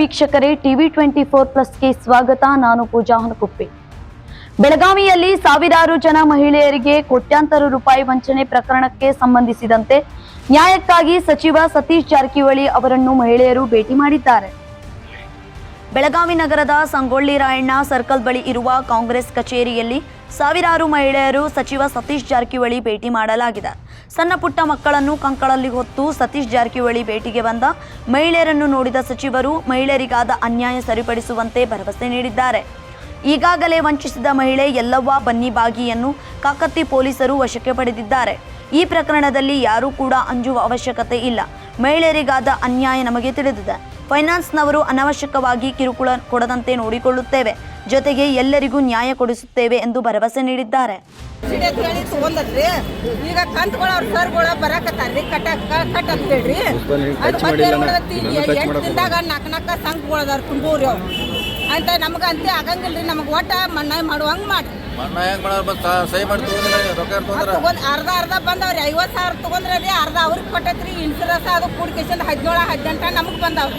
ವೀಕ್ಷಕರೇ, TV twenty four ಪ್ಲಸ್ಗೆ ಸ್ವಾಗತ. ನಾನು ಪೂಜಾ ಹೊನಕುಪ್ಪೆ. ಬೆಳಗಾವಿಯಲ್ಲಿ ಸಾವಿರಾರು ಜನ ಮಹಿಳೆಯರಿಗೆ ಕೋಟ್ಯಾಂತರ ರೂಪಾಯಿ ವಂಚನೆ ಪ್ರಕರಣಕ್ಕೆ ಸಂಬಂಧಿಸಿದಂತೆ ನ್ಯಾಯಕ್ಕಾಗಿ ಸಚಿವ ಸತೀಶ್ ಜಾರಕಿಹೊಳಿ ಅವರನ್ನು ಮಹಿಳೆಯರು ಭೇಟಿ ಮಾಡಿದ್ದಾರೆ. ಬೆಳಗಾವಿ ನಗರದ ಸಂಗೊಳ್ಳಿ ರಾಯಣ್ಣ ಸರ್ಕಲ್ ಬಳಿ ಇರುವ ಕಾಂಗ್ರೆಸ್ ಕಚೇರಿಯಲ್ಲಿ ಸಾವಿರಾರು ಮಹಿಳೆಯರು ಸಚಿವ ಸತೀಶ್ ಜಾರಕಿಹೊಳಿ ಭೇಟಿ ಮಾಡಲಾಗಿದೆ. ಸಣ್ಣ ಪುಟ್ಟ ಮಕ್ಕಳನ್ನು ಕಂಕಳಲ್ಲಿ ಹೊತ್ತು ಸತೀಶ್ ಜಾರಕಿಹೊಳಿ ಭೇಟಿಗೆ ಬಂದ ಮಹಿಳೆಯರನ್ನು ನೋಡಿದ ಸಚಿವರು ಮಹಿಳೆಯರಿಗಾದ ಅನ್ಯಾಯ ಸರಿಪಡಿಸುವಂತೆ ಭರವಸೆ ನೀಡಿದ್ದಾರೆ. ಈಗಾಗಲೇ ವಂಚಿಸಿದ ಮಹಿಳೆ ಯಲ್ಲವ್ವ ಬನ್ನಿಬಾಗಿಯನ್ನು ಕಾಕತ್ತಿ ಪೊಲೀಸರು ವಶಕ್ಕೆ ಪಡೆದಿದ್ದಾರೆ. ಈ ಪ್ರಕರಣದಲ್ಲಿ ಯಾರೂ ಕೂಡ ಅಂಜುವ ಅವಶ್ಯಕತೆ ಇಲ್ಲ. ಮಹಿಳೆಯರಿಗಾದ ಅನ್ಯಾಯ ನಮಗೆ ತಿಳಿದಿದೆ. ಫೈನಾನ್ಸ್ನವರು ಅನವಶ್ಯಕವಾಗಿ ಕಿರುಕುಳ ಕೊಡದಂತೆ ನೋಡಿಕೊಳ್ಳುತ್ತೇವೆ. ಜೊತೆಗೆ ಎಲ್ಲರಿಗೂ ನ್ಯಾಯ ಕೊಡಿಸುತ್ತೇವೆ ಎಂದು ಭರವಸೆ ನೀಡಿದ್ದಾರೆ. ಹೇಳಿ ತಗೊಂಡದ್ರಿ ಈಗ ಕಂತುಗಳು ಅವ್ರ ಸರ್ಗಳ ಬರಾಕತ್ತಾರ್ರಿ ಕಟ್ಟ ಕಟ್ ಅಂತ ಹೇಳ್ರಿ. ಅದು ಮತ್ತೆ ಎಂಟು ದಿನದಾಗ ನಾಲ್ಕು ನಾಲ್ಕು ಸಂಘಗಳದಾರ ಅಂತ ನಮ್ಗೆ ಅಂತೆ ಆಗಂಗಿಲ್ರಿ ನಮಗೆ ಒಟ್ಟ ಮನ್ನಾ ಮಾಡುವಂಗೆ ಮಾಡಿ. ಅರ್ಧ ಅರ್ಧ ಬಂದವ್ರಿ ಐವತ್ತು ಸಾವಿರ ತಗೊಂಡ್ರಿ ಅರ್ಧ ಅವ್ರಿಗೆ ಕೊಟ್ಟೈತ್ರಿ ಇನ್ಸೂರೆನ್ಸ್ ಅದು ಕೂಡಿಕೇಶನ್ ಹದಿನೇಳು ಹದಿನೆಂಟ ನಮಗೆ ಬಂದವ್ರಿ.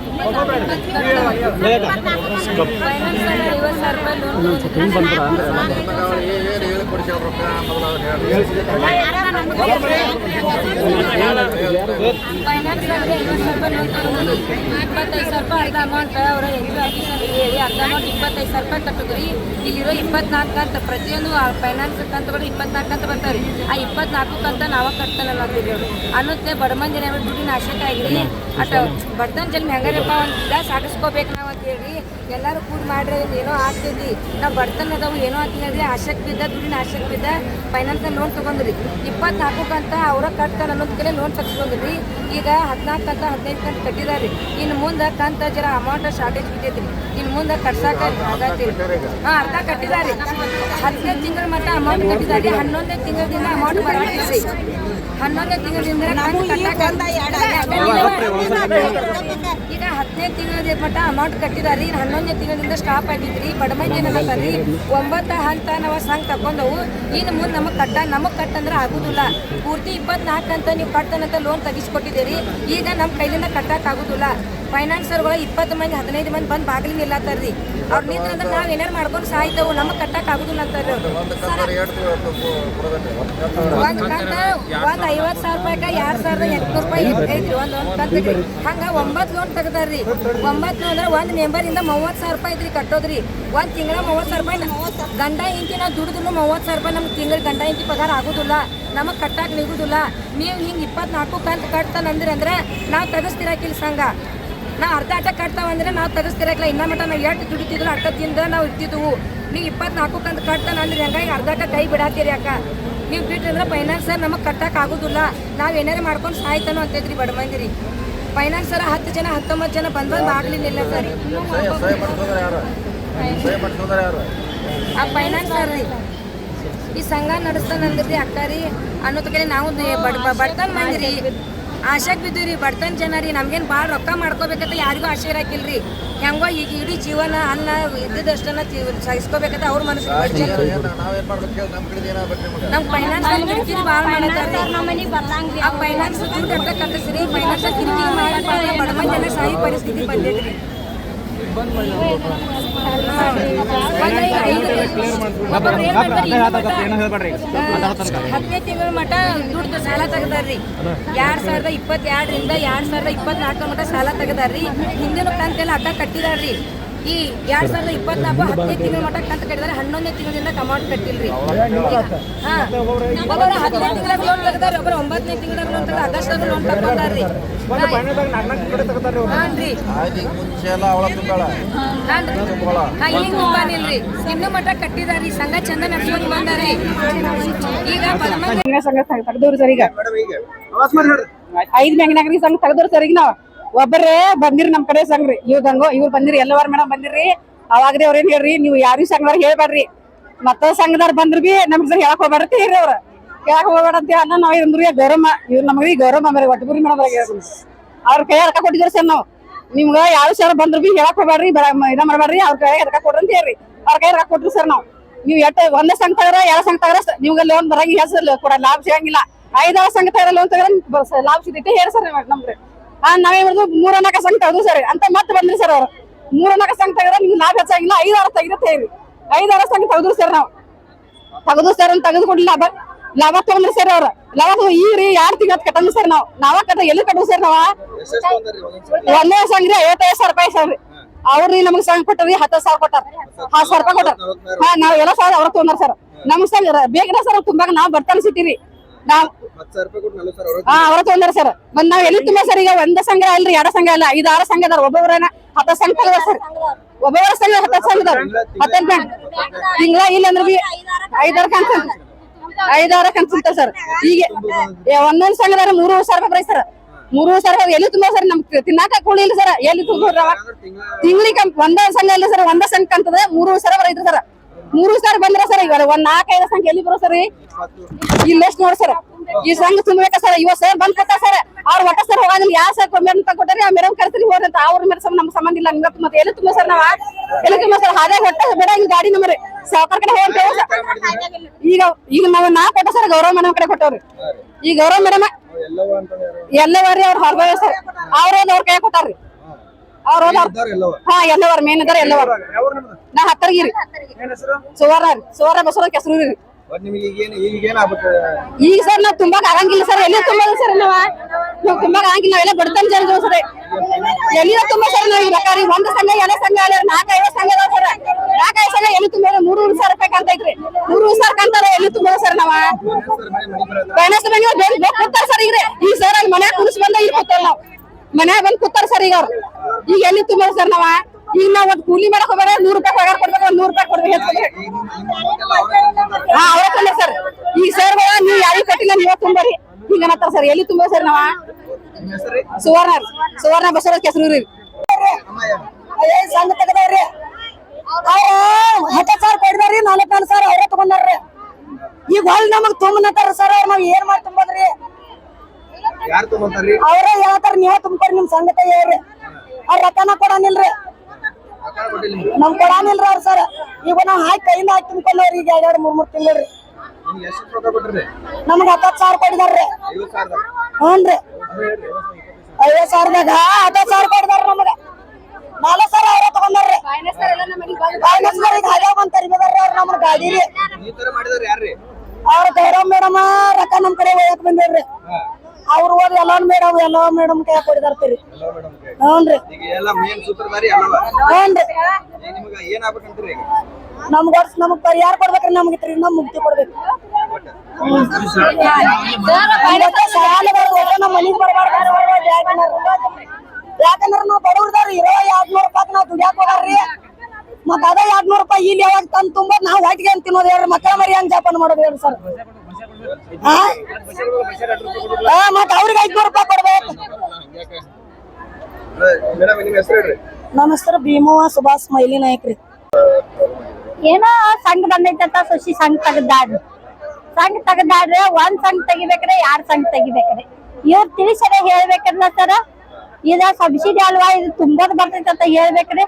ಇಪ್ಪತ್ತೈದು ಸಾವಿರ ರೂಪಾಯಿ ಅರ್ಧ ಅಮೌಂಟ್ ಹೇಳಿ ಅರ್ಧ ಅಮೌಂಟ್ ಇಪ್ಪತ್ತೈದು ಸಾವಿರ ರೂಪಾಯಿ ಇಲ್ಲಿರೋ ಇಪ್ಪತ್ನಾಲ್ಕು ಕಂತ ಪ್ರತಿಯೊಂದು ಫೈನಾನ್ಸ್ ಕಂತುಗಳು ಇಪ್ಪತ್ನಾಲ್ಕು ಕಂತ ಬರ್ತಾವ್ರಿ ಆ ಇಪ್ಪತ್ನಾಲ್ಕು ಕಂತ ನಾವ ಕಟ್ತಾನಲ್ಲ ಅನ್ನತ್ತೆ ಬಡ ದುಡ್ಡಿನ ಆಗಿರಿ ಅಟ ಬಡತನ ಜನ ಹೆಂಗಾರಪ್ಪ ಒಂದ ಸಾಗಿಸ್ಕೋಬೇಕು ನಾವು ಅಂತ ಹೇಳಿ ಎಲ್ಲರೂ ಕೂಡಿ ಮಾಡ್ರೆ ಏನೋ ಆಗ್ತೈತಿ. ನಾವು ಬಡತನ ಅದಾವು ಏನೋ ಅಂತ ಹೇಳಿದ್ರೆ ಆಸಕ್ತಿ ಬಿದ್ದ ದುಡ್ಡಿನ ಆಸಕ್ತಿ ಬಿದ್ದ ಫೈನಾನ್ಸ್ ಲೋನ್ ತೊಗೊಂಡ್ರಿ. ಇಪ್ಪತ್ನಾಲ್ಕು ಕಂತ ಅವ್ರ ಕಟ್ತಾನ ಅನ್ನೋದ್ ಕಡೆ ಲೋನ್ ತಗ್ಸ್ಕೊಂಡ್ರಿ ಈಗ ಹದಿನಾಲ್ಕು ಕಂತ ಹದಿನೈದು ಕಂತ ಕಟ್ಟಿದಾರೆ ಇನ್ನು ಮುಂದೆ ಕಂತ ಜರ ಅಮೌಂಟ್ ಶಾರ್ಟೇಜ್ ಬಿದ್ದೈತ್ರಿ. ಇನ್ನು ಮುಂದೆ ಕಟ್ಸಾಕ ಆಗತ್ತೀರಿ ಹಾಂ ಅರ್ಧ ಕಟ್ಟಿದಾರಿ ಹದಿನೈದು ತಿಂಗಳ ಮಟ್ಟ ಅಮೌಂಟ್ ಕಟ್ಟಿದಾರೆ ಹನ್ನೊಂದನೇ ತಿಂಗಳಿಂದ ಅಮೌಂಟ್ ಬರಾಕತ್ರಿ ಹನ್ನೊಂದನೇ ತಿಂಗಳಿಂದ ಈಗ ಹತ್ತನೇ ತಿಂಗಳ ಮಟ್ಟ ಅಮೌಂಟ್ ಕಟ್ಟಿದಾರಿ ಹನ್ನೊಂದನೇ ತಿಂಗಳಿಂದ ಸ್ಟಾಪ್ ಆಗಿದ್ರಿ. ಬಡ ಮಂದಿ ಒಂಬತ್ತ ಹಂತ ನಾವು ಸಂಘ ತಕೊಂಡವು ಇನ್ನು ಮುಂದೆ ನಮಗೆ ಕಟ್ಟ ನಮಗೆ ಕಟ್ಟಂದ್ರೆ ಆಗುದಿಲ್ಲ. ಪೂರ್ತಿ ಇಪ್ಪತ್ನಾಲ್ಕು ಅಂತ ನೀವು ಕಟ್ಟನಂತ ಲೋನ್ ತೆಗಿಸ್ಕೊಟ್ಟಿದ್ದೀರಿ. ಈಗ ನಮ್ಮ ಕೈಲಿಂದ ಕಟ್ಟಕ್ಕೆ ಆಗುದಿಲ್ಲ. ಫೈನಾನ್ಸರ್ಗಳು ಇಪ್ಪತ್ತು ಮಂದಿ ಹದಿನೈದು ಮಂದಿ ಬಂದು ಬಾಗಿಲು ನಿಲ್ಲತ್ತಾರ್ರಿ. ಅವ್ರು ನಿಂತ್ರಂದ್ರೆ ನಾವು ಏನಾರು ಮಾಡ್ಕೊಂಡು ಸಾಯ್ತೇವು ನಮಗೆ ಕಟ್ಟಕ್ಕೆ ಆಗುದಿಲ್ಲ ಅಂತಾರೆ ಒಂದು ಕಂತ ಒಂದು ಐವತ್ತು ಸಾವಿರ ರೂಪಾಯಿ ಎರಡ್ ಸಾವಿರದ ಎಂಟುನೂರು ರೂಪಾಯಿ ಐತ್ರಿ ಒಂದ್ ಒಂದ್ ಕಂತಿಗೆ ಹಂಗ ಒಂಬತ್ ಲೋನ್ ತೆಗ್ದಾರ್ರಿ. ಒಂಬತ್ತು ಅಂದ್ರೆ ಒಂದ್ ಮೆಂಬರ್ ಇಂದ ಮೂವತ್ ಸಾವಿರ ರೂಪಾಯಿ ಐತ್ರಿ ಕಟ್ಟೋದ್ರಿ. ಒಂದ್ ತಿಂಗಳ ಮೂವತ್ ಸಾವಿರ ರೂಪಾಯಿ ಗಂಡ ಇಂತಿ ನಾವು ದುಡಿದ್ರು ಮೂವತ್ ಸಾವಿರ ರೂಪಾಯಿ ನಮ್ಗೆ ತಿಂಗಳ ಗಂಡ ಇಂತಿ ಪಗಾರ ಆಗುದಿಲ್ಲ. ನಮಗ್ ಕಟ್ಟಾಕ್ ನಿಗುದಿಲ್ಲ. ನೀವು ಹಿಂಗ್ ಇಪ್ಪತ್ನಾಲ್ಕು ಕಂತು ಕಟ್ತಾನಂದ್ರಿ ಅಂದ್ರೆ ನಾವು ತೆಗಿಸ್ತಿರಾಕಿಲ್ಲ ಸಂಘ ನಾವು ಅರ್ಧ ಅಟ್ಟ ಕಟ್ತಾವ ಅಂದ್ರೆ ನಾವು ತರಿಸ್ತಿರಕ್ಲ ಇನ್ನ ಮಟ್ಟ ನಾವು ಎಷ್ಟು ದುಡಿತಿದ್ರು ಅಟ್ಟದಿಂದ ನಾವು ಇರ್ತಿದ್ವು. ನೀವು ಇಪ್ಪತ್ನಾಲ್ಕು ಕಂತು ಕಟ್ತಾನ ಅಂದ್ರೆ ಹಂಗಾಗಿ ಅರ್ಧ ಅಟ್ಟ ಕೈ ಬಿಡಾತೀರಿ ಅಕ್ಕ? ನೀವು ಬಿಟ್ರಂದ್ರೆ ಫೈನಾನ್ಸರ್ ನಮಗೆ ಕಟ್ಟಕ್ಕೆ ಆಗೋದಿಲ್ಲ. ನಾವು ಏನಾರು ಮಾಡ್ಕೊಂಡು ಸಾಯ್ತಾನೋ ಅಂತೈತ್ರಿ ಬಡ ಮಂದಿರಿ. ಫೈನಾನ್ಸರ್ ಹತ್ತು ಜನ ಹತ್ತೊಂಬತ್ತು ಜನ ಬಂದ್ ಬಂದು ಆಗ್ಲಿಲ್ಲ ಸರ್. ಆ ಫೈನಾನ್ಸರ್ ರೀ ಈ ಸಂಘ ನಡೆಸ್ತಾನಂದ್ರಿ ಅಕ್ಕ ರೀ. ಅನ್ನೋದಕ್ಕೆ ನಾವು ಬಡ್ತಾನ ಬಡ್ ಬಡತನ ಮಂದಿರಿ. ಆಶಾಕ್ ಬಿದ್ದೀವಿ ಬಡತನ ಜನ ರೀ ನಮ್ಗೇನು ಭಾಳ ರೊಕ್ಕ ಮಾಡ್ಕೋಬೇಕಂತ ಯಾರಿಗೂ ಆಶೆ ಇರಾಕಿಲ್ಲ ರೀ ಹೆಂಗೋ ಈಗ ಇಡೀ ಜೀವನ ಅನ್ನ ಇದ್ದಷ್ಟನ್ನ ತಿ- ಸಹಿಸ್ಕೋಬೇಕಂತ ಅವ್ರ ಮನಸ್ಸಿಗೆ ನಮ್ಮ ನಮ್ ಫೈನಾನ್ಸ್ ಕಿರಿಕಿರಿ ಭಾಳ ಆ ಫೈನಾನ್ಸ್ ದುಡ್ಡು ಅಂತ ಕಟ್ಟಿಸ್ರಿ ಫೈನಾನ್ಸ್ ಕಿರಿಕಿರಿ ಮಾಡಿ ಬಡ ಮಂದಿ ಸಾಯಿ ಪರಿಸ್ಥಿತಿ ಬಂದೈತ್ರಿ ಹದಿನೈದು ತಿಂಗಳ ಮಟ ದುಡ್ಡು ಸಾಲ ತೆಗ್ದಾರ್ರಿ. ಎರಡ್ ಸಾವಿರದ ಇಪ್ಪತ್ತೆರಡರಿಂದ ಎರಡ್ ಸಾವಿರದ ಇಪ್ಪತ್ನಾಲ್ಕರ ಮಟ ಸಾಲ ತೆಗ್ದಾರ್ರಿ. ಹಿಂದಿನ ಕಂತೆಲ್ಲ ಅಡ್ಡ ಕಟ್ಟಿದಾರ್ರಿ. ಈ ಎರಡ್ ಸಾವಿರದ ಇಪ್ಪತ್ನಾಲ್ಕು ಹತ್ತನೇ ತಿಂಗಳ ಮಟ್ಟ ಕಂತ ಕಟ್ಟಿದ್ರೆ ಹನ್ನೊಂದನೇ ತಿಂಗಳಿಂದ ಅಮೌಂಟ್ ಕಟ್ಟಿಲ್ರಿ. ಒಬ್ಬರು ಹತ್ತನೇ ತಿಂಗಳ ಲೋನ್ ತೆಗ್ದಾರ ಒಬ್ಬರು ಒಂಬತ್ತನೇ ತಿಂಗಳ ಲೋನ್ ತೆಗ್ದ ಆಗಸ್ಟ್ ಲೋನ್ ತಗೊಂಡಾರ್ರಿ ಹಾನ್ರಿ. ಈಗ ತುಂಬಾನಿಲ್ರಿ ಇನ್ನು ಮಟ್ಟ ಕಟ್ಟಿದಾರಿ ಸಂಘ ಚಂದ ನಡ್ಸ್ಕೊಂಡ್ ಬಂದಾರಿ ಈಗ ಸಂಘ ತೆಗ್ದವ್ರಿ ಸರ್ ಈಗ. ಐದ್ ಮ್ಯಾಗ್ನಾಗ್ರಿ ಸಂಘ ತೆಗ್ದವ್ರಿ ಸರ್ ಈಗ ನಾವ್. ಒಬ್ಬರೇ ಬಂದಿರಿ ನಮ್ ಕಡೆ ಸಂಗ್ರಿ ಇವ್ ಗಂಗೋ, ಇವ್ರು ಬಂದಿರಿ, ಎಲ್ಲವಾರ ಮೇಡಮ್ ಬಂದಿರಿ ಅವಾಗ್ರಿ ಅವ್ರ ಏನ್ ಹೇಳ್ರಿ, ನೀವು ಯಾರು ಸಂಘದವ್ರ ಹೇಳ್ಬೇಡ್ರಿ ಮತ್ತ ಸಂಘದವ್ರ ಬಂದ್ರ ಬಿ ನಮ್ಗ್ ಸರ್ ಹೇಳಕ್ ಹೋಗ್ಬೇಡ್ರಿ ಹೇಳ್ರಿ ಅವ್ರ. ಹೇಳಕ್ ಹೋಗ್ಬೇಡ ಅಂತ ಅನ್ನ ನಾವ್ ಅಂದ್ರಿ ಗೌರಮ್ಮ. ಇವ್ರು ನಮ್ಗೆ ಗೌರಮ್ಮ ಮೇಲೆ ಒಟ್ಟಗುರಿ ಮೇಡಮ್ ಅವ್ರ ಕೈ ರೊಕ್ಕ ಕೊಟ್ಟಿದ್ರು ಸರ್ ನಾವು. ನಿಮ್ಗ ಯಾವ ಸರ್ ಬಂದ್ರು ಬಿ ಹೇಳಕ್ ಹೋಗ್ಬೇಡ್ರಿ ಇದ ಮಾಡ್ಬೇಡ್ರಿ ಅವ್ರ ಕೈ ರೊಕ್ಕ ಕೊಡ್ರಿ ಅಂತ ಹೇಳ್ರಿ. ಅವ್ರ ಕೈ ರೊಕ್ಕ ಕೊಟ್ರಿ ಸರ್ ನಾವು. ನೀವು ಎಟ್ಟು ಒಂದೇ ಸಂಘ ತಗರ, ಎರಡು ಸಂಘ ತಗರ ನಿಮ್ಗೆ ಲೋನ್ ಬರಂಗಿ ಹೆಸರು ಕೊಡ, ಲಾಭ ಸಿಗಂಗಿಲ್ಲ. ಐದಾರು ಸಂಘ ತಗರ ಲೋನ್ ತಗರ ಲಾಭ ಸಿಗೈತೆ ಹೇಳಿ ಸರ್ ನಮ್ಗೆ. ಆ ನಾವೇ ಮಾಡಿದ್ವು? ಮೂರ ನಾಲ್ಕ ಸಂಘ ತಗದು ಸರ್. ಅಂತ ಮತ್ತೆ ಬಂದ್ರಿ ಸರ್ ಅವ್ರು. ಮೂರ ನಾಲ್ಕ ಸಂಘ ತೆಗೆದ್ರೆ ನಿಮ್ಗೆ ಲಾಭ ಹೆಚ್ಚಾಗಿಲ್ಲ ಐದಾರು ತೆಗಿರುತ್ತೆ ಹೇಳ್ರಿ ಐದಾರು ಸಂಘ ತೆಗೆದ್ರು ಸರ್ ನಾವು. ತೆಗೆದು ಸರ್ ಅಂತ ತೆಗೆದು ಕೊಡ್ಲಿ ಲಾಭ ಲಾಭ ತಗೊಂಡ್ರಿ ಸರ್ ಅವ್ರ. ಲಾಭ ಈ ರೀ ಯಾರ್ ತಿಂಗಳ ಕಟ್ಟಂದ್ರಿ ಸರ್ ನಾವು. ನಾವ ಕಟ್ಟ ಎಲ್ಲಿ ಕಟ್ಟವು ಸರ್ ನಾವ? ಒಂದೇ ಸಂಘ ಐವತ್ತೈದು ಸಾವಿರ ರೂಪಾಯಿ ಸರ್. ಅವ್ರಿ ನಮಗ್ ಸಂಘ ಕೊಟ್ಟರಿ ಹತ್ತು ಸಾವಿರ ಕೊಟ್ಟಾರ. ಹತ್ತು ಸಾವಿರ ರೂಪಾಯಿ ಕೊಟ್ಟಾರ. ಹಾ, ನಾವ್ ಎಲ್ಲ ಸಾವಿರ ಅವ್ರ ತಗೊಂಡ್ರ ಸರ್. ನಮ್ಗ್ ಸಂಘ ಬೇಗ ಸರ್ ತುಂಬಾಗ ನಾವ್ ಬರ್ತಾನೆ ಸಿಟ್ಟಿರಿ ನಾವ್ ಹಾ ಅವ್ರ ತೊಂದರೆ ಸರ್ ಬಂದ್ ನಾವ್ ಎಲ್ಲಿ ತುಂಬ ಸರ್ ಈಗ ಒಂದ ಸಂಘ ಅಲ್ರಿ, ಎರಡ ಸಂಘ ಇಲ್ಲ ಐದು ಆರು ಸಂಘ ಅದಾರ ಒಬ್ಬೊಬ್ರನ ಹತ್ತ ಸಂಘ ತಗದಾರ ಸರ್. ಒಬ್ಬೊಬ್ಬರ ಸಂಘ ಹತ್ತ ಸಂಘ ಅದಾರ ಹತ್ತೈದು ತಿಂಗಳ ಇಲ್ಲ ಅಂದ್ರೆ ಬಿ ಐದಾರ ಕಂತ ಐದಾರು ಕಂತ ಸರ್. ಈಗ ಒಂದೊಂದ್ ಸಂಘದಾರ ಮೂರು ಸಾವಿರ ರೂಪಾಯಿ ಸರ್. ಮೂರು ಸಾವಿರ ಎಲ್ಲಿ ತುಂಬ ಸರ್ ನಮ್ ತಿನ್ನಾಕ ಕೂಲಿ ಇಲ್ಲ ಸರ್. ಎಲ್ಲಿ ತುಂಬ ತಿಂಗಳಿಗೆ ಒಂದ ಸಂಘ ಇಲ್ಲ ಸರ್, ಒಂದ ಸಂಘ ಕಂತದ ಮೂರು ಸಾವಿರ ಬರೈತ್ರಿ ಸರ್. ಮೂರು ಸಾವಿರ ಬಂದ್ರ ಸರ್ ಈಗ ಒಂದ್ ನಾಲ್ಕೈದು ಸಂಖ್ಯೆ ಎಲ್ಲಿ ಬರೋ ಸರ್? ಇಲ್ಲ ಎಷ್ಟು ನೋಡಿ ಸರ್. ಈ ಸಂಘ ತುಂಬಬೇಕ ಸರ್, ಇವ ಸರ್ ಬಂದ್ ಕೊಟ್ಟ ಸರ್. ಅವ್ರ ಒಟ್ಟ ಸರ್ ಹೋಗಿ ಯಾವ ಸರ್ ಮೇಡಮ್ ಕೊಟ್ಟರೆ ಆ ಮೇಡಮ್ ಕರ್ತೀರಿ ಹೋಗ್ರಿ ಅಂತ. ಅವ್ರ ಮೇಲೆ ನಮ್ ಸಂಬಂಧ ಇಲ್ಲ. ನಿಮ್ಗೆ ಮತ್ತೆ ಎಲ್ಲಿ ತುಂಬ ಸರ್ ನಾವ? ಎಲ್ಲಿ ತುಂಬ ಸರ್ ಹಾಗೆ ಹೊಟ್ಟ ಬೇಡ ಹಿಂಗ್ ಗಾಡಿ ನಂಬರ್ ಸಾವ್ಕಾರ ಕಡೆ ಹೋಗ್ತೇವೆ ಸರ್ ಈಗ ಈಗ ನಾವ್ ನಾ ಕೊಟ್ಟ ಸರ್ ಗೌರವ ಮೇಡಮ್ ಕಡೆ ಕೊಟ್ಟವ್ರಿ. ಈ ಗೌರವ ಮೇಡಮ್ ಎಲ್ಲವರಿ ಅವ್ರ ಹೊರಗೋಗ ಸರ್ ಅವ್ರ ಅವ್ರ ಕೈ ಕೊಟ್ಟಾರ್ರಿ. ಅವ್ರ ಹಾ, ಎಲ್ಲವರ್ ಮೇನ್ ಇದಾರೆ ಎಲ್ಲವರ್. ನಾ ಹತ್ತರ್ಗಿರಿ. ಸುವರ್ಣ ಸುವರ್ಣ ಬಸವ ಕೆಸರು ರೀ ಈಗ ಸರ್ ನಾವ್ ತುಂಬಾ ಆಗಂಗಿಲ್ಲ ಸರ್. ಎಲ್ಲಿ ತುಂಬಾ ಸರ್ ನಾವ. ನಾವ್ ತುಂಬಾಕ್ ಆಗಂಗಿಲ್ಲ ನಾವೆಲ್ಲ ಬಡತನ ಜನ ಸರ್. ಎಲ್ಲಿ ತುಂಬಾ ಸರ್ ನಾವ್ ಈಗ ಒಂದ್ ಸಂಘ, ಎರಡ ಸಂಘ, ಅಲ್ಲ ನಾಲ್ಕೈದು ಸಂಘ ಅದಾವ ಸರ್. ನಾಲ್ಕೈದು ಸಂಘ ಎಲ್ಲಿ ತುಂಬೋದು ಮೂರು ಸಾವಿರ ರೂಪಾಯಿ ಕಂತ ಐತ್ರಿ ಮೂರು ಸಾವಿರ ಕಂತಾರ ಎಲ್ಲಿ ತುಂಬಾ ಸರ್ ನಾವ? ಫೈನಾನ್ಸ್ ಬ್ಯಾಂಕ್ ಕೂತಾರ ಸರ್ ಈಗ ಈ ಸರ್ ಅಲ್ಲಿ ಮನ್ಯಾಗ ಕುಡಿಸ್ ಬಂದ ಈಗ ಕೂತಾರ ನಾವ್. ಮನ್ಯಾಗ ಬಂದ್ ಕೂತಾರ ಸರ್ ಈಗ ಅವ್ರು. ಈಗ ಎಲ್ಲಿ ತುಂಬ ಸರ್ ನಾವ? ಈಗ ನಾವ್ ಒಂದ್ ಕೂಲಿ ಮಾಡಕ್ ಹೋಗ್ಬೇಡ ನೂರ್ ರೂಪಾಯಿ ಪಗಾರ ಕೊಡ್ಬೇಕು ಒಂದ್ ನೂರ್ ರೂಪಾಯಿ ಕೊಡ್ಬೇಕು ಹಾ ಅವ್ರ ತಂದೆ ಸರ್. ಈ ಸರ್ ನೀವ್ ಯಾರಿಗೂ ಕೊಟ್ಟಿಲ್ಲ ನೀವೇ ತುಂಬರಿ. ಹಿಂಗ ಅನ್ನತ್ತಾರ ಸರ್. ಎಲ್ಲಿ ತುಂಬ ಸರ್ ನಾವ? ಸುವರ್ಣ. ಸುವರ್ಣ ಬಸವರಾಜ್ ಕೆಸರು ರೀ. ಸಂಘ ತೆಗದವ್ರಿ ಅವ್ರ ಹತ್ತ ಸಾವಿರ ಕೊಡ್ದಾರಿ ನಾಲ್ಕು ನಾಲ್ಕು ಸಾವಿರ ಅವ್ರೇ ತಗೊಂಡಾರ್ರಿ. ಈಗ ಹೊಲ್ ನಮಗ್ ತುಂಬನತ್ತಾರ ಸರ್ ಅವ್ರ. ನಾವ್ ಏನ್ ಮಾಡಿ ತುಂಬೋದ್ರಿ? ಅವ್ರೇ ಹೇಳ್ತಾರ ನೀವೇ ತುಂಬ್ಕೊರಿ ನಿಮ್ ಸಂಗತ ಹೇಳ್ರಿ ಅವ್ರ ರೊಕ್ಕನ ಕೊಡಂಗಿಲ್ರಿ. ನಮ್ ಕೊಡಾನಿಲ್ರಿ ಅವ್ರ ಸರ್. ಈಗ ನಾವ್ ಹಾಕಿ ಕೈಯಿಂದ ಹಾಕಿ ತುಂಬ್ಕೊಂಡವ್ರಿ ಈಗ ಎರಡ್ ಮೂರ್ ಮೂರ್ ತಿಂಗಳ್ರಿ ನಮ್ಗ ಹತ್ತತ್ತು ಸಾವಿರ ಸಾವಿರದ. ಹ್ಞೂನ್ರಿ ಐವತ್ ಸಾವಿರದಾಗ ಹತ್ತತ್ತು ಸಾವಿರ ಕೊಡಿದಾರ ನಮಗ. ನಾಲ್ಕು ಸಾವಿರ ಅವ್ರ ತಗೊಂಡಾರ್ರಿ. ಫೈನಾನ್ಸ್ ಈಗ ಹಾಗೆ ಬಂದ್ ತರಿಬೇಕಾರ ಅವ್ರ ನಮ್ಗ ಗಾಡಿ ರೀ. ಈ ತರ ಮಾಡಿದಾರೆ ಯಾರ್ರಿ? ಅವ್ರ ಗೌರವ್ ಮೇಡಮ್ ರೊಕ್ಕ ನಮ್ ಕಡೆ ಒಯ್ಯಕ್ ಬಂದಿರ್ರಿ ಅವ್ರು ಹೋದ್ ಎಲ್ಲ ಮೇಡಮ್ ಎಲ್ಲ ಮೇಡಮ್ ಕೈ ಕೊಡಿದಾರ್ತೀರಿ ಹ್ಞೂನ್ರಿ. ಈಗ ಎಲ್ಲ ಮೇನ್ ಸೂತ್ರಧಾರಿ ಅಲ್ಲವ ಹ್ಞೂನ್ರಿ. ಈಗ ನಿಮ್ಗೆ ಏನ್ ಆಗ್ಬೇಕಂತೀರಿ ಈಗ? ನಮ್ಗ್ ವರ್ಷ ನಮಗ್ ಪರಿಹಾರ ಕೊಡ್ಬೇಕ್ರಿ ನಮ್ಗೆ ನಮ್ ಮುಕ್ತಿ ಕೊಡ್ಬೇಕು ಒಟ್ಟು. ನಮ್ಮ ಮನೆಗೆ ಬರ್ಬಾರ್ದು ಯಾಕಂದ್ರ ನಾವ್ ಬಡವ್ರದಾರಿ ಇರೋ ಎರಡ್ ನೂರ್ ರೂಪಾಯಿ ನಾವ್ ದುಡಿಯಾಕ ಹೋಗಾರ್ರಿ. ಮತ್ತ ಅದ ಎರಡ್ ನೂರ್ ರೂಪಾಯಿ ಇಲ್ಲಿ ಯಾವಾಗ ತಂದ್ ತುಂಬ ನಾವ್ ಹೊಟ್ಟಿಗೆ ಅಂತ ತಿನ್ನೋದು ಹೇಳ್ರಿ ಮಕ್ಕಳ ಮರಿ ಹಂಗ್ ಜಾಪನ್ ಮಾಡೋದು ಹೇಳ್ರಿ ಸರ್. ಮತ್ತ್ ಅವ್ರಿಗೆ ಐದ್ನೂರು ರೂಪಾಯಿ ಕೊಡ್ಬೇಕು. ನಿಮ್ಮ ಹೆಸರು ಭೀಮವ್ವ ಸುಭಾಷ್ ಮೈಲಿ ನಾಯಕ್ ರೀ. ಏನೋ ಸಂಘ ಬಂದೈತಂತ ಸುಶಿ ಸಂಘ ತೆಗ್ದಾಡ್ರಿ ಸಂಘ ತೆಗ್ದಾಡ್ರಿ ಒಂದ್ ಸಂಘ ತೆಗಿಬೇಕ್ರೆ ಎರಡ್ ಸಂಘ ತೆಗಿಬೇಕ್ರಿ. ಇವ್ರ ತಿಳಿಸರೆ ಹೇಳ್ಬೇಕಲ್ಲ ಸರ. ಇದ ಸಬ್ಸಿಡಿ ಅಲ್ವಾ, ಇದು ತುಂಬದ್ ಬರ್ತೈತಂತ ಹೇಳ್ಬೇಕ್ರಿ.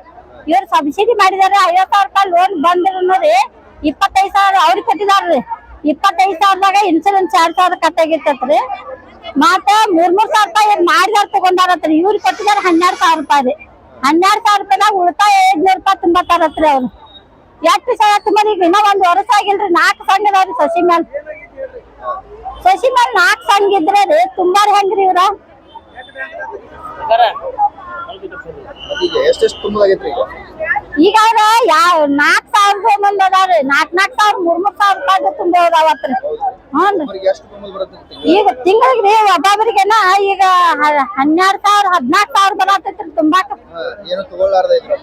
ಇವ್ರ ಸಬ್ಸಿಡಿ ಮಾಡಿದಾರೆ ಐವತ್ ಸಾವಿರ ರೂಪಾಯಿ ಲೋನ್ ಬಂದ್ರು ಇಪ್ಪತ್ತೈದ್ ಸಾವಿರ ಅವ್ರಿಗೆ ಕೊಟ್ಟಿದಾರ್ರಿ. ಇಪ್ಪತ್ತೈದ್ ಸಾವಿರದಾಗ ಇನ್ಸೂರೆನ್ಸ್ ಎರಡ್ ಸಾವಿರ ಕಟ್ಟಾಗಿರ್ತತ್ರಿ. ಮತ್ತ ಮೂರ್ ಮೂರ್ ಸಾವಿರ ರೂಪಾಯಿ ಮಾಡಿದಾರ ತಗೊಂಡಾರತ್ರಿ. ಇವ್ರಿಗೆ ಕೊಟ್ಟಿದಾರ ಹನ್ನೆರಡ್ ಸಾವಿರ ರೂಪಾಯಿ ರೀ. ಹನ್ನೆರಡ್ ಸಾವಿರ ರೂಪಾಯಿದಾಗ ಉಳಿತಾಯ ಐದ್ನೂರು ರೂಪಾಯಿ ತುಂಬತ್ತಾರತ್ರಿ ಅವ್ರು. ಎಷ್ಟು ಸಾವಿರ ತುಂಬ ಈಗ ಇನ್ನೂ ಒಂದ್ ವರ್ಷ ಆಗಿಲ್ರಿ. ನಾಲ್ಕು ಸಂಘ ಅದಾವ್ರಿ ಸಸಿ ಮ್ಯಾಲ್. ಸಸಿ ಮ್ಯಾಲ ನಾಲ್ಕು ಸಂಘ ಇದ್ರೆ ರೀ. ತುಂಬಾರ ಹೆಂಗ್ರಿ ಇವ್ರ? ಎಷ್ಟೆಷ್ಟು ತುಂಬದಾಗೈತ್ರಿ ಈಗ ಅವ್ರ ಯಾವ ನಾಲ್ಕ್ ಸಾವಿರ ಮಂದಿ ಅದಾವ್ರಿ ನಾಲ್ಕ್ ನಾಲ್ಕ್ ಸಾವಿರ ಮೂರ್ ಮೂರ್ ಸಾವಿರ ರೂಪಾಯಿ ತುಂಬ ಬರುತ್ತೆ ಈಗ? ತಿಂಗಳಿಗೆ ಒಬ್ಬೊಬ್ರಿಗೆನ ಈಗ ಹನ್ನೆರಡ್ ಸಾವಿರ ಹದ್ನಾಕ್ ಸಾವಿರ ಬರತೈತ್ರಿ ತುಂಬಾಕ.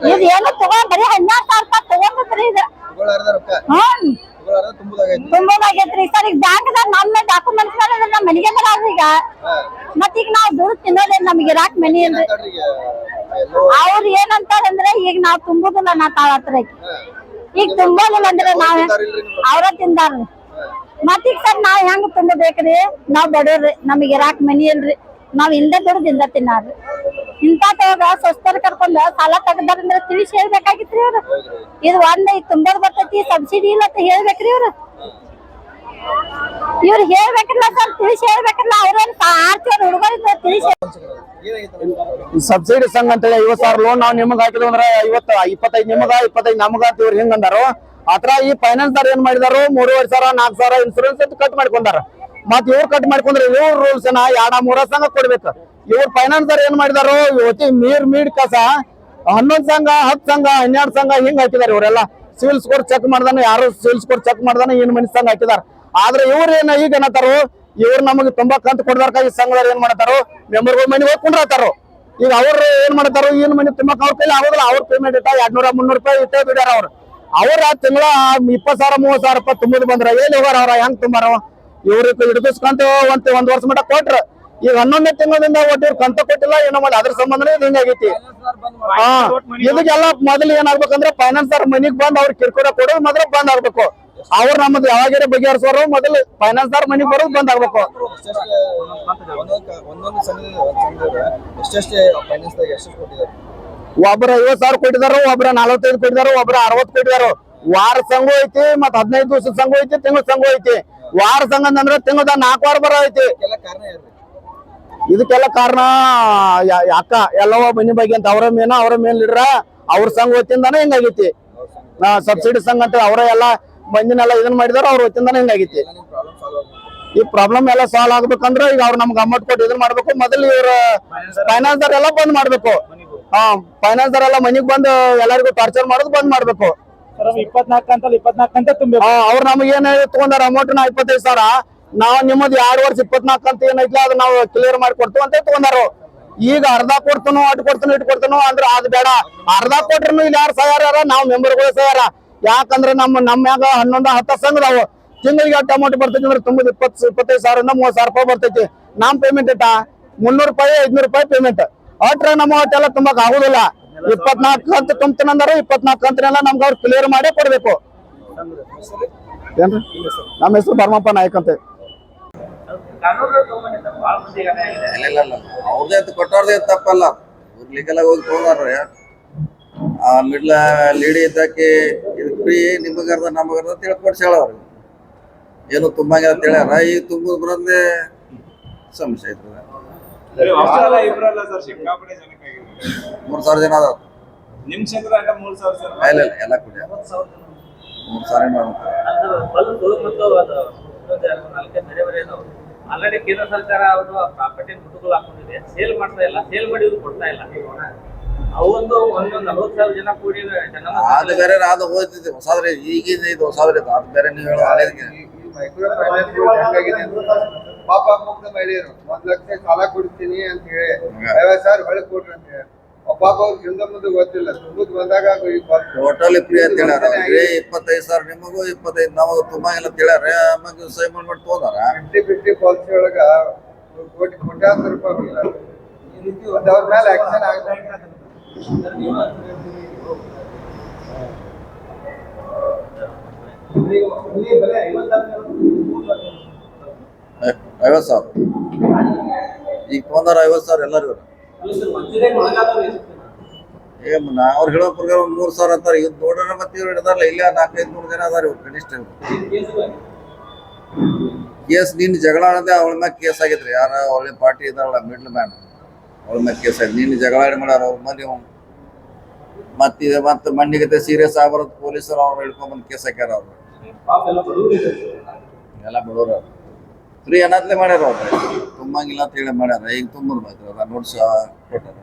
ಇದು ಏನು ತಗೊಂಡ್ ಬರೀ ಹನ್ನೆರಡ್ ಸಾವಿರ ರೂಪಾಯಿ ತಗೊಂಡ್ರಿ ಇದು ಹ್ಮ್ ತುಂಬದಾಗೈತ್ರಿ. ಸರ್ ಈಗ ಬ್ಯಾಂಕ್ದಾಗ ನಮ್ಮ ಡಾಕ್ಯುಮೆಂಟ್ಸ್ ನಮ್ಮ ಮನೆಗೆ ಬರೋದು ಈಗ ಮತ್ ಈಗ ನಾವು ದುಡ್ಡು ತಿನ್ನೋದೇನ್ ನಮ್ಗೆ ಇರಾಕ್ ಮನಿ ಇಲ್ರಿ ಎಲ್ಲೋ ಅವ್ರ ಏನಂತಾರಂದ್ರೆ ಈಗ ನಾವ್ ತುಂಬುದಿಲ್ಲ ನಾ ತಾಳತ್ರ ಈಗ. ತುಂಬೋದಿಲ್ಲ ಅಂದ್ರೆ ನಾವ್ ಅವ್ರ ತಿಂದಾರ್ರಿ ಮತ್ ಈಗ ಸರ್ ನಾವ್ ಹೆಂಗ್ ತುಂಬಬೇಕ್ರಿ? ನಾವ್ ಬಡವ್ರಿ ನಮ್ಗೆ ಇರಾಕ್ ಮನಿ ಅಲ್ರಿ ನಾವ್ ಹಿಂದೆ ದುಡ್ದಿಂದ ತಿನ್ನಾರ್ರಿ ಇಂತ ತಗ ಸ್ವಸ್ಥರ ಕರ್ಕೊಂಡ ಸಾಲ ತೆಗ್ದಾರಂದ್ರ ತಿಳಿಸಿ ಹೇಳ್ಬೇಕಾಗಿತ್ರಿ ಅವ್ರ. ಇದು ಒಂದ್ ಈಗ ತುಂಬೋದ್ ಬರ್ತೈತಿ ಸಬ್ಸಿಡಿ ಇಲ್ಲ ಅಂತ ಹೇಳ್ಬೇಕ್ರಿ ಇವ್ರು ಇವ್ರು ಹೇಳ್ಬೇಕಿಲ್ಲ ಸರ್, ತಿಳಿಸಿ ಹೇಳ್ಬೇಕಿಲ್ಲ ಅವ್ರೇನ್ ಆರ್ತಿಯವ್ರ ಹುಡುಗರಿಂದ ತಿಳಿಸಿ. ಸಬ್ಸಿಡಿ ಸಂಘ ಅಂತೇಳಿ ಐವತ್ ಸಾವಿರ ಲೋನ್ ನಾವು ನಿಮಗ್ ಹಾಕಿದ್ವಿ ಅಂದ್ರೆ ಐವತ್ತ ಇಪ್ಪತ್ತೈದು ನಿಮಗ, ಇಪ್ಪತ್ತೈದು ನಮಗ ಅಂತ ಇವ್ರು ಹಿಂಗ್ ಅಂದಾರು. ಆತರ ಈ ಫೈನಾನ್ಸ್ ಅವ್ರು ಏನ್ ಮಾಡಿದಾರು? ಮೂರುವರೆ ಸಾವಿರ, ನಾಲ್ಕು ಸಾವಿರ ಇನ್ಸೂರೆನ್ಸ್ ಅಂತ ಕಟ್ ಮಾಡ್ಕೊಂಡಾರ. ಮತ್ ಇವ್ರು ಕಟ್ ಮಾಡ್ಕೊಂಡ್ರೆ ಇವ್ರ ರೂಲ್ಸ್ನ ಎರಡ ಮೂರ ಸಂಘ ಕೊಡ್ಬೇಕು. ಇವ್ರ ಫೈನಾನ್ಸ್ ಏನು ಏನ್ ಮಾಡಿದಾರು? ಇವತ್ತಿ ಮೀರ್ ಮೀಡ್ ಕಸ, ಹನ್ನೊಂದ್ ಸಂಘ, ಹತ್ತು ಸಂಘ, ಹನ್ನೆರಡು ಸಂಘ ಹಿಂಗ್ ಹಾಕಿದಾರೆ ಇವರೆಲ್ಲ. ಸಿವಿಲ್ ಸ್ಕೋರ್ ಚೆಕ್ ಮಾಡ್ದಾನ, ಯಾರು ಸಿವಿಲ್ ಸ್ಕೋರ್ ಚೆಕ್ ಮಾಡ್ದಾನ, ಏನ್ ಮನಿ ಸಂಘ ಹಾಕಿದಾರ. ಆದ್ರೆ ಇವ್ರ ಏನ ಈಗ ಏನತ್ತಾರು ಇವ್ರು ನಮಗೆ ತುಂಬಾ ಕಂತು ಕೊಡ್ದಾರ್ಕಾಗಿ ಸಂಘದವ್ರು ಏನ್ ಮಾಡ್ತಾರೋ ಮೆಂಬರ್ಗಳ ಮನೆಗೆ ಹೋಗಿ ಕುಂಡ್ರತಾರೋ ಈಗ ಅವ್ರು ಏನ್ ಮಾಡ್ತಾರೋ ಏನ್ ಮನೆ ತುಂಬಾ ಅವ್ರ ಕೈಲಿ ಆಗೋದಿಲ್ಲ, ಅವ್ರ ಪೇಮೆಂಟ್ ಇಟ್ಟ ಎರಡ್ನೂರ ಮುನ್ನೂರು ರೂಪಾಯಿ ಇಟ್ಟೇ ಬಿಡ್ಯಾರ ಅವ್ರು. ಅವ್ರ ತಿಂಗಳ ಇಪ್ಪತ್ ಸಾವಿರ ಮೂವತ್ ಸಾವಿರ ರೂಪಾಯಿ ತುಂಬುದು ಬಂದ್ರ ಏನ್ ಹೋಗಾರ ಅವ್ರ, ಹೆಂಗ್ ತುಂಬಾರ ಇವ್ರಿಗೆ ಹಿಡಿದಿಸ್ಕೊಂತ ಒಂದ್ ಒಂದ್ ವರ್ಷ ಮಟ್ಟ ಕೊಟ್ರ. ಈಗ ಹನ್ನೊಂದನೇ ತಿಂಗಳಿಂದ ಒಟ್ಟು ಕಂತ ಕೊಟ್ಟಿಲ್ಲ, ಏನೋ ಮಾಡಿ ಅದ್ರ ಸಂಬಂಧನೇ ಇದು ಹಿಂಗಾಗೈತಿ ಹಾ, ಇದಕ್ಕೆಲ್ಲ ಮೊದಲು ಏನಾಗ್ಬೇಕಂದ್ರೆ ಫೈನಾನ್ಸ್ ಅವ್ರ ಮನಿಗ್ ಬಂದ್ ಅವ್ರ ಕಿರ್ಕೊಡ ಕೊಡೋದು ಮೊದಲು ಬಂದ್ ಆಗ್ಬೇಕು. ಅವ್ರು ನಮ್ದು ಯಾವಾಗ ಬಗೆಹರಿಸೋರು ಮೊದಲು ಫೈನಾನ್ಸ್ ಅವ್ರ ಮನೆಗೆ ಬರೋದು ಬಂದ್ ಆಗ್ಬೇಕು. ಐವತ್ ಸಾವಿರ ಕೊಟ್ಟಿದಾರು, ಒಬ್ರ ನಲವತ್ತೈದು ಕೊಟ್ಟಿದಾರು, ಒಬ್ರ ಅರವತ್ತು ಕೊಟ್ಟಿದಾರು. ವಾರ ಸಂಘ ಐತಿ ಮತ್ ಹದಿನೈದು ದಿವಸ ಸಂಘ ಐತಿ, ತಿಂಗಳ ಸಂಘ ಐತಿ. ವಾರ ಸಂಘ ಅಂದ್ರೆ ತಿಂಗಳದ ನಾಲ್ಕು ವಾರ ಬರೋ ಐತಿ. ಇದಕ್ಕೆಲ್ಲ ಕಾರಣ ಯಾಕ ಎಲ್ಲವ ಮನಿ ಬಗ್ಗೆ ಅಂತ ಅವರ ಮೇನ ಅವರ ಮೇನ್ ಲೀಡ್ರ ಅವ್ರ ಸಂಘ ವತಿಯಿಂದಾನೆ ಹಿಂಗಾಗೈತಿ. ಸಬ್ಸಿಡಿ ಸಂಘ ಅಂತ ಅವರ ಎಲ್ಲ ಮಂದಿನೆಲ್ಲ ಇದನ್ನ ಮಾಡಿದಾರ ಅವ್ರ ವತಿಯಿಂದಾನೆ ಹಿಂಗಾಗೈತಿ. ನಿಮ್ಮ ಈ ಪ್ರಾಬ್ಲಮ್ ಎಲ್ಲ ಸಾಲ್ವ್ ಆಗ್ಬೇಕಂದ್ರ ಈಗ ಅವ್ರು ನಮ್ಗೆ ಅಮೌಂಟ್ ಕೊಟ್ಟು ಇದನ್ನ ಮಾಡ್ಬೇಕು. ಮೊದಲು ಇವ್ರ ಫೈನಾನ್ಸ್ ಎಲ್ಲ ಬಂದ್ ಮಾಡ್ಬೇಕು. ಹಾ ಫೈನಾನ್ಸ್ ಎಲ್ಲ ಮನಿಗ್ ಬಂದು ಎಲ್ಲರಿಗೂ ಟಾರ್ಚರ್ ಮಾಡೋದು ಬಂದ್ ಮಾಡ್ಬೇಕು. ಅವ್ರು ನಮ್ಗೆ ಏನ್ ತಗೊಂಡಾರ ಅಮೌಂಟ್ ನಾ ಇಪ್ಪತ್ತೈದು ಸಾವಿರ. ನಾವ್ ನಿಮ್ಮದು ಎರಡು ವರ್ಷ ಇಪ್ಪತ್ನಾಲ್ಕು ಅಂತ ಏನೈತಿ ಅದು ನಾವು ಕ್ಲಿಯರ್ ಮಾಡಿ ಕೊಡ್ತೀವಿ ಅಂತ ತಗೊಂಡಾರು. ಈಗ ಅರ್ಧ ಕೊಡ್ತನೋ ಅಟ್ ಕೊಡ್ತನೋ ಇಟ್ ಕೊಡ್ತನೋ ಅಂದ್ರೆ ಅದ್ ಬೇಡ. ಅರ್ಧ ಕೊಟ್ರು ಇಲ್ಲಿ ಯಾರು ಸಹಾರ ನಾವ್ ಮೆಂಬರ್ಗಳು ಸಹಾರ ಯಾಕಂದ್ರೆ ನಮ್ಮ ನಮ್ಮ ಮ್ಯಾಗ ಹನ್ನೊಂದು ಹತ್ತ ಸಂಘದಾವು ತಿಂಗಳಿಗೆ ಟೊಮೊಟೊ ಬರ್ತೈತಿ ಅಂದ್ರೆ ತುಂಬದ ಇಪ್ಪತ್ ಇಪ್ಪತ್ತೈದು ಸಾವಿರದಿಂದ ಮೂವತ್ ಸಾವಿರ ರೂಪಾಯಿ ಬರ್ತೈತಿ. ನಮ್ ಪೇಮೆಂಟ್ ಐತಾ ಮುನ್ನೂರು ರೂಪಾಯಿ, ಐದ್ನೂರು ರೂಪಾಯಿ ಪೇಮೆಂಟ್ ಅಟ್ರ ನಮ್ಮ ಒಟ್ಟೆಲ್ಲ ತುಂಬಕ್ ಆಗುದಿಲ್ಲ. ಇಪ್ಪತ್ನಾಲ್ಕು ಕಂತು ತುಂಬ್ತೀನಂದ್ರೆ ಇಪ್ಪತ್ನಾಲ್ಕು ಕಂತಿನೆಲ್ಲ ನಮ್ಗೆ ಅವ್ರು ಕ್ಲಿಯರ್ ಮಾಡೇ ಕೊಡ್ಬೇಕು. ಏನ್ರಿ? ನಮ್ಮ ಹೆಸರು ಭರ್ಮಪ್ಪ ನಾಯಕ್ ಅಂತ. ಅವ್ರದೇ ಕೊಟ್ಟವ್ರದೇ ತಪ್ಪಲ್ಲ. ಲೀಗಲ್ ಹೋಗಿ ತಗೊಂಡಾರ ಆ ಮಿಡ್ಲ ಲೀಡಿ ಇದ್ದಾಕಿ ಇದು ಫ್ರೀ ನಿಮಗರ್ದ ನಮಗರ್ದ ಅಂತ ಹೇಳ್ಕೊಡ್ಸ್ಯಾಳ ಅವ್ರಿಗೆ ಏನು ತುಂಬಂಗಿಲ್ಲ ಅಂತ ಹೇಳ್ಯಾರ. ಈಗ ತುಂಬುದು ಬರೋದೇ ಸಮಸ್ಯೆ ಐತ್ರಿ ಇಬ್ರಲ್ಲ ಸರ್ ಸಿಕ್ಕಾಪಟ್ಟೆ ಜನಕ್ಕಾಗಿದೆ ಮೂರ್ ಸಾವಿರ ಜನ ಅದಾವ ನಿಮ್ ಕ್ಷೇತ್ರ ಮೂರ್ ಸಾವಿರ ಸರ್ ಇಲ್ಲ ಇಲ್ಲ ಎಲ್ಲ ಕುಡಿಯ ಮೂರ್ ಸಾವಿರ ಆಲ್ರೆಡಿ ಕೇಂದ್ರ ಸರ್ಕಾರ ಅವರು ಪ್ರಾಪರ್ಟಿ ಮುಟ್ಟುಗಳು ಹಾಕೊಂಡಿದೆ. ಸೇಲ್ ಮಾಡ್ತಾ ಇಲ್ಲ. ಸೇಲ್ ಮಾಡಿ ಕೊಡ್ತಾ ಇಲ್ಲ. ಅವೊಂದು ಒಂದು ನಲವತ್ತು ಸಾವಿರ ಜನ ಕೂಡಿ ಜನ ಅದು ಬೇರೆ ಅದು ಹೋಗ್ತಿದ್ದೆ ಹೊಸಾದ್ರೆ ಈಗಿನ ಇದು ಹೊಸಾದ್ರೆ ಅದು ಬೇರೆ ನೀವು ಹೇಳೋ ಹಳೇದಕ್ಕೆ ಪಾಪ ಮುಗ್ಧ ಮಹಿಳೆಯರು. ಒಂದ್ ಲಕ್ಷ ಸಾಲ ಕೊಡ್ತೀನಿ ಅಂತ ಹೇಳಿ. ಐವತ್ ಸಾವಿರ ಹೊಳೆ ಕೊಡ್ರಿ ಅಂತ ಹೇಳಿ. ಪಾಪ ಅವ್ರಿಗೆ ಹಿಂದೆ ಮುಂದೆ ಗೊತ್ತಿಲ್ಲ. ತುಂಬದ್ ಬಂದಾಗ. ಟೋಟಲಿ ಫ್ರೀ ಅಂತ ಹೇಳ್ಯಾರ ಏ ಇಪ್ಪತ್ತೈದು ಸಾವಿರ ನಿಮಗೂ ಇಪ್ಪತ್ತೈದು ನಮಗೂ ತುಂಬಾ ಇಲ್ಲ ಅಂತ ಹೇಳ್ಯಾರ. ಆಮೇಲೆ ಸೈ ಮಾಡ್ಬಿಟ್ಟು ತಗೋದಾರ? ಫಿಫ್ಟಿ ಫಿಫ್ಟಿ ಪಾಲಿಸಿ ಒಳಗ ಕೋಟಿ ಕೋಟ್ಯಾಂತರ ರೂಪಾಯಿ ಅವ್ರ ಮೇಲೆ ಆಕ್ಷನ್ ಆಗ್ಬೇಕು ಐವತ್ತು ಸಾವಿರ. ಈಗ ತೊಗೊಂಡಾರ ಐವತ್ತು ಸಾವಿರ ಎಲ್ಲರಿಗೂ ಏ ಅವ್ರು ಹೇಳೋ ಪ್ರಕಾರ ಒಂದು ಮೂರು ಸಾವಿರ ಅಂತಾರೆ. ಇದು ನೋಡ್ರ ಮತ್ತೆ ಇವ್ರು ಹಿಡಿದಾರಲ್ಲ ಇಲ್ಲ ನಾಲ್ಕೈದು, ಮೂರು ಜನ ಅದಾರ ಇವ್ರು ಕನಿಷ್ಠ ಕೇಸ್ ನಿನ್ನ ಜಗಳ ಆಡದೆ ಅವಳ ಮ್ಯಾಗ ಕೇಸ್ ಆಗಿದ್ರಿ ಯಾರ ಒಳ್ಳೆ ಪಾರ್ಟಿ ಇದಾರಲ್ಲ ಮಿಡ್ಲ್ ಮ್ಯಾನ್. ಅವಳ ಮತ್ತೆ ಕೇಸ್ ಆಗಿದೆ ನಿನ್ನ ಜಗಳ ಮಾಡ್ಯಾರ ಅವ್ರ ಮನೆ ಮತ್ತೆ ಮತ್ತೆ ಮಣ್ಣಿಗೆ ಸೀರಿಯಸ್ ಆಗ್ಬಾರದು, ಪೊಲೀಸರು ಅವ್ರು ಹಿಡ್ಕೊಂಡ್ಬಂದು ಕೇಸ್ ಹಾಕ್ಯಾರ ಅವ್ರು. ಎಲ್ಲ ಬಡವ್ರ ಫ್ರೀ ಅನ್ನತ್ಲೆ ಮಾಡ್ಯಾರ ಅವ್ರು. ತುಂಬಂಗಿಲ್ಲ ಅಂತ ಹೇಳಿ ಮಾಡ್ಯಾರ. ಈಗ ತುಂಬ ನೋಡ್ಸ ಕೊಟ್ಟಾರ.